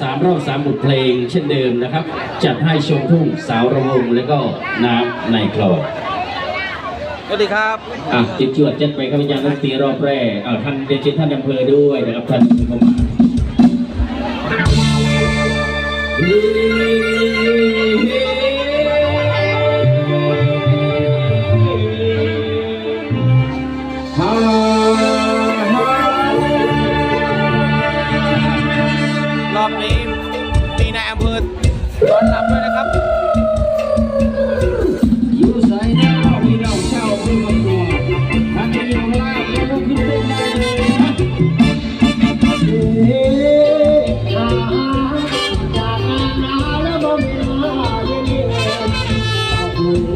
สามรอบสามบทเพลงเช่นเดิมนะครับ จัดให้ชมทุ่งสาวระวงและก็น้ำในคลองสวัสดีครับอะติดจวดจัดไปครับอาจารย์นักสีรอบแรกอ่าท่านเดชท่านอำเภอด้วยนะครับท่านผู้ชม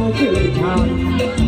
我这一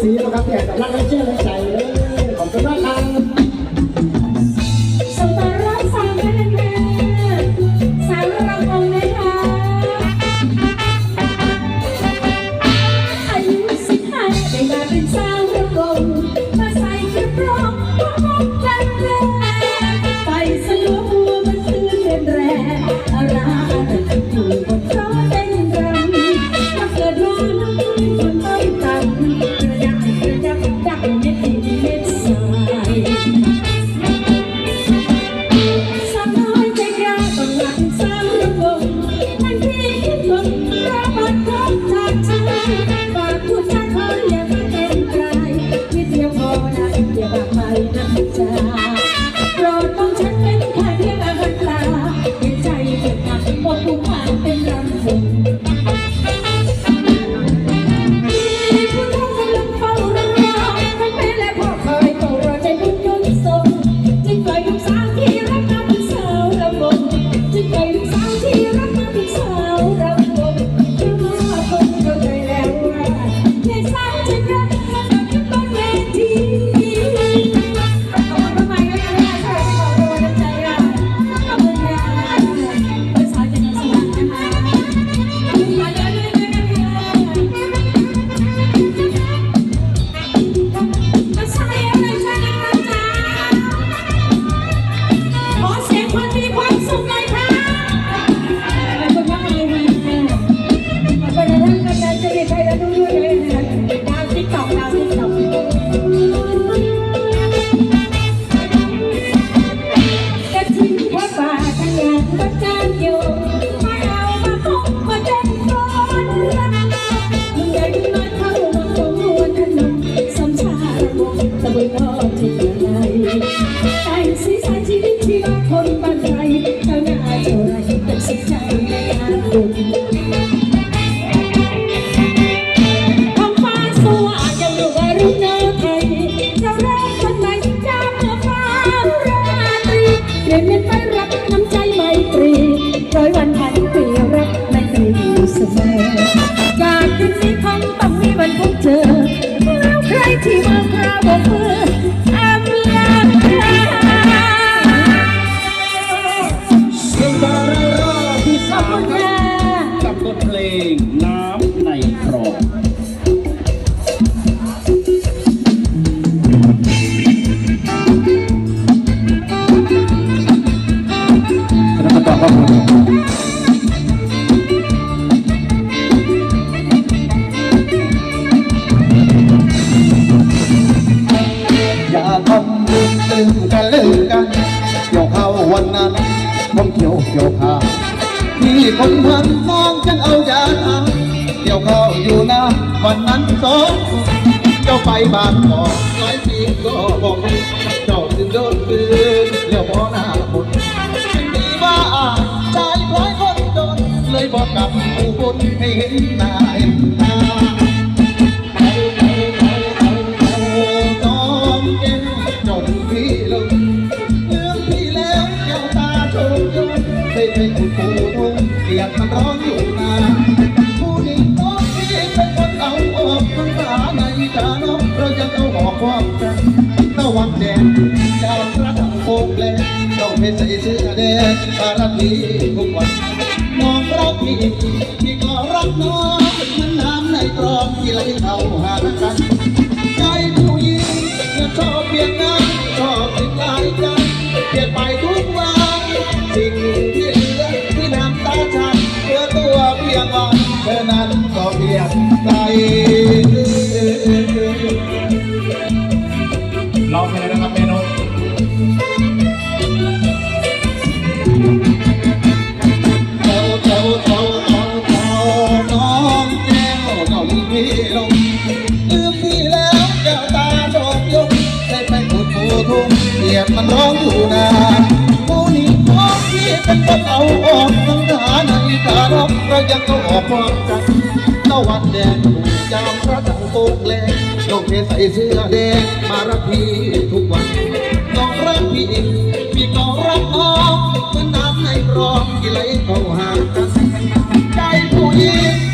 สีนะครับแต่รักและเชื่อและใจเลยขอบคุณมากครับสตาร์รับสามคารางวัลนะคะอายุสิบห้าได้มาเป็นสาว ที่มาคราวบอกมืออ ลืมตึงกันลืมกันเกี่ยวเข้าวันนั้นผมเกี่ยวเกี่ยวขาวที่คนทันมองฉันเอายาทาเกี่ยวเข้าอยู่นะวันนั้นสองเจ้าไปบางกอกหลายปีก็บอกเจ้าจึงโดนคืนเลี้ยวพอหน้าหมดดีว่าใจคล้ายคนจนเลยบอกกับผู้คนให้เห็นหน้า นได้ไปขุดปูทุ่งเกียดมันร้องอยู่นาผู้นี้น้องพี่เป็นคนเอาออกทั้งขาในจาน้องเราจะเอาออกความกันตะวันแดงดาวพระโคกแลต้องเป็นใส่เสื้อแดงบารมีทุกวันน้องรักพี่พี่ก็ นเธอนั้นก็เพียงใจร้องไปเลยนะครับเมนูเจ้าเจ้าเจ้าเจ้าเจ้าน้องแก้วเจ้าลีพี่ลงลืมพี่แล้วแก้วตาโดดยงได้ไปขุดปูทุ่งเปียกมันร้องอยู่ ยังต้องออกพร้อมกันตะวันแดงถูกจามพระจังโกงแลงน้องเพใส่เสื้อแดงมารักพี่ทุกวันน้องรักพี่พี่ก็รักน้องเหมือนน้ำในคลองที่ไหลเข้าหากันใจผู้หญิง